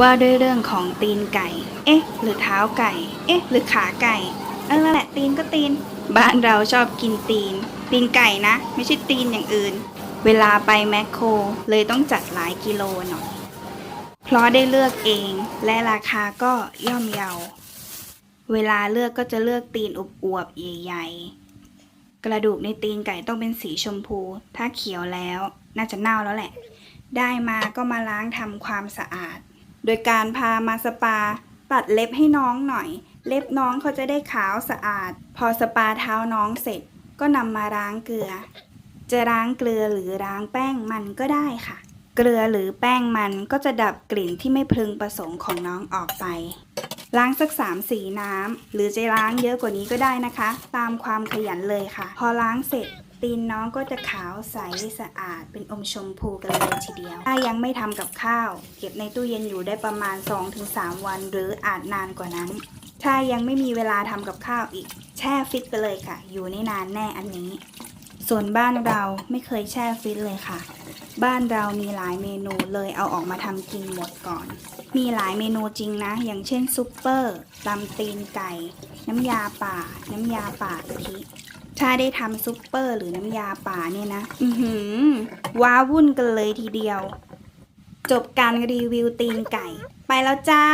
ว่าด้วยเรื่องของตีนไก่ เอ๊ะ หรือเท้าไก่ เอ๊ะ หรือขาไก่ เออแหละตีนก็ตีน บ้านเราชอบกินตีน ตีนไก่นะ ไม่ใช่ตีนอย่างอื่น เวลาไปแมคโครเลยต้องจัดหลายกิโลหน่อย เพราะได้เลือกเองและราคาก็ย่อมเยา เวลาเลือกก็จะเลือกตีนอวบๆใหญ่ๆ กระดูกในตีนไก่ต้องเป็นสีชมพู ถ้าเขียวแล้ว น่าจะเน่าแล้วแหละ ได้มาก็มาล้างทำความสะอาด โดยการพามาสปาตัดเล็บให้น้องหน่อย เล็บน้องเขาจะได้ขาวสะอาด พอสปาเท้าน้องเสร็จ ก็นำมาล้างเกลือ จะล้างเกลือหรือล้างแป้งมันก็ได้ค่ะ เกลือหรือแป้งมันก็จะดับกลิ่นที่ไม่พึงประสงค์ของน้องออกไป ล้างสักสามสีน้ำหรือจะล้างเยอะกว่านี้ก็ได้นะคะ ตามความขยันเลยค่ะ พอล้างเสร็จ ตีนน้องก็จะขาวใสสะอาดเป็นอมชมพูกันเลยทีเดียว ถ้ายังไม่ทำกับข้าว เก็บในตู้เย็นอยู่ได้ประมาณ 2-3 วัน หรืออาจนานกว่านั้น ถ้ายังไม่มีเวลาทำกับข้าวอีก แช่ฟิตไปเลยค่ะ อยู่ในนานแน่อันนี้ ส่วนบ้านเราไม่เคยแช่ฟิตเลยค่ะ บ้านเรามีหลายเมนูเลยเอาออกมาทำกินหมดก่อน มีหลายเมนูจริงนะ อย่างเช่นซุปเปอร์ตำตีนไก่ น้ำยาป่า น้ำยาป่ากะทิ ถ้าได้ทำซุปเปอร์หรือน้ำยาป่าเนี่ยนะ อือหือ ว้าวุ่นกันเลยทีเดียว จบการรีวิวตีนไก่ ไปแล้วจ้า